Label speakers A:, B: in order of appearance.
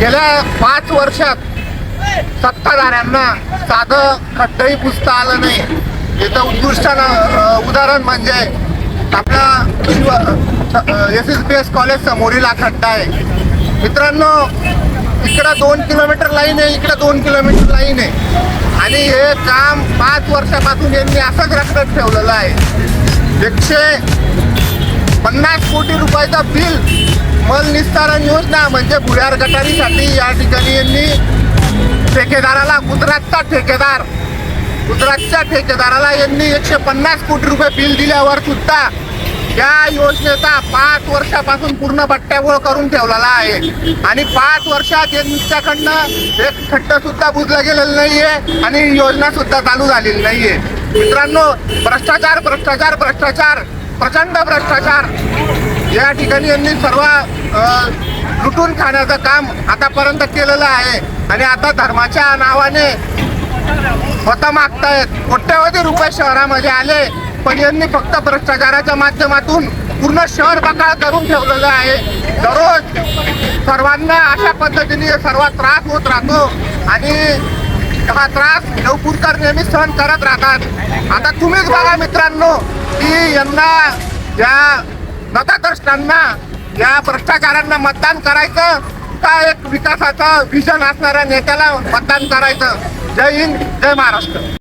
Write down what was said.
A: गेल्या पाच वर्षात सत्ताधाऱ्यांना साधं खड्डही पुसता आलं नाही. याचं उत्कृष्ट उदाहरण म्हणजे आपला S S B S college समोरील हा खड्डा आहे. मित्रांनो इकडं दोन किलोमीटर लाईन आहे इकडं दोन किलोमीटर लाईन आहे. आणि हे काम पाच वर्षापासून यांनी असंच रखडत ठेवलेलं आहे. एकशे पन्नास कोटी रुपयाचा बिल मल निस्तारण योजना म्हणजे भुयार गटारीसाठी या ठिकाणी यांनी ठेकेदाराला गुजरातचा ठेकेदार गुजरातच्या ठेकेदाराला यांनी एकशे पन्नास कोटी रुपये बिल दिल्यावर सुद्धा या योजनेचा पाच वर्षापासून पूर्ण बट्ट्याबोळ करून ठेवलेला आहे. आणि पाच वर्षात यांच्याकडनं एक खट्ट सुद्धा बुजलं गेलेलं नाहीये आणि योजना सुद्धा चालू झालेली नाहीये. मित्रांनो भ्रष्टाचार भ्रष्टाचार भ्रष्टाचार प्रचंड भ्रष्टाचार. या ठिकाणी यांनी सर्व लुटून खाण्याचं काम आतापर्यंत केलेलं आहे. आणि आता धर्माच्या नावाने स्वतः मागतायत. कोट्यवधी रुपये शहरामध्ये आले पण यांनी फक्त भ्रष्टाचाराच्या माध्यमातून पूर्ण शहर बकाळ करून ठेवलेलं आहे. दररोज सर्वांना अशा पद्धतीने सर्वात त्रास होत राहतो आणि हा त्रास देवपूरकर नेहमी सहन करत राहतात. आता तुम्हीच बघा मित्रांनो की यांना या नताद्रष्टांना या भ्रष्टाचारांना मतदान करायचं का एक विकासाचं विजन असणाऱ्या नेत्याला मतदान करायचं? जय हिंद जय महाराष्ट्र.